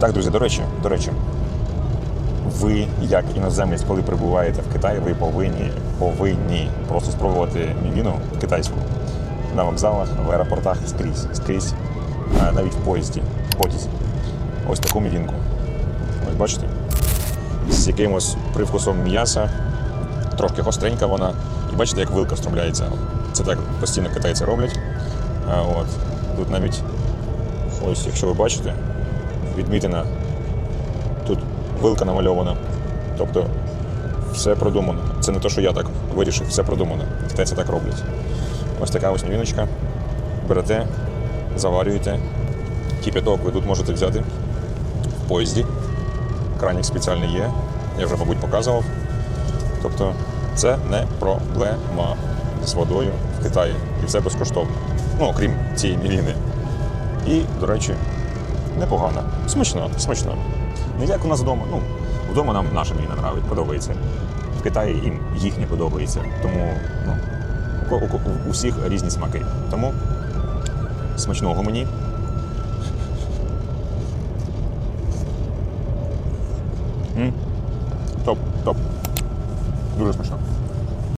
Так, друзі, до речі, до речі, ви, як іноземець, коли прибуваєте в Китай, ви повинні, повинні просто спробувати мівіну китайську на вокзалах, в аеропортах скрізь, скрізь, навіть в поїзді, в потязі. Ось таку мівінку. Ось бачите? З якимось привкусом м'яса, трошки гостренька вона. І бачите, як вилка встромляється. Це так постійно китайці роблять. А, от. Тут навіть, ось, якщо ви бачите, відмітина Тут вилка намальована. Тобто все продумано. Це не те, що я так вирішив, все продумано. Китайці так роблять. Ось така ось новіночка. Берете, заварюєте. Кипяток ви тут можете взяти в поїзді. Кранік спеціальний є. Я вже, мабуть, показував. Тобто це не проблема з водою в Китаї. І все безкоштовно. Ну, окрім цієї мівіни. І, до речі, непогано. Смачно, смачно. Не як у нас вдома. Ну, вдома нам наша мівіна нравить, подобається. В Китаї їм їхнє подобається. Тому ну, у, всіх різні смаки. Тому смачного мені. Топ, топ. Дуже смачно.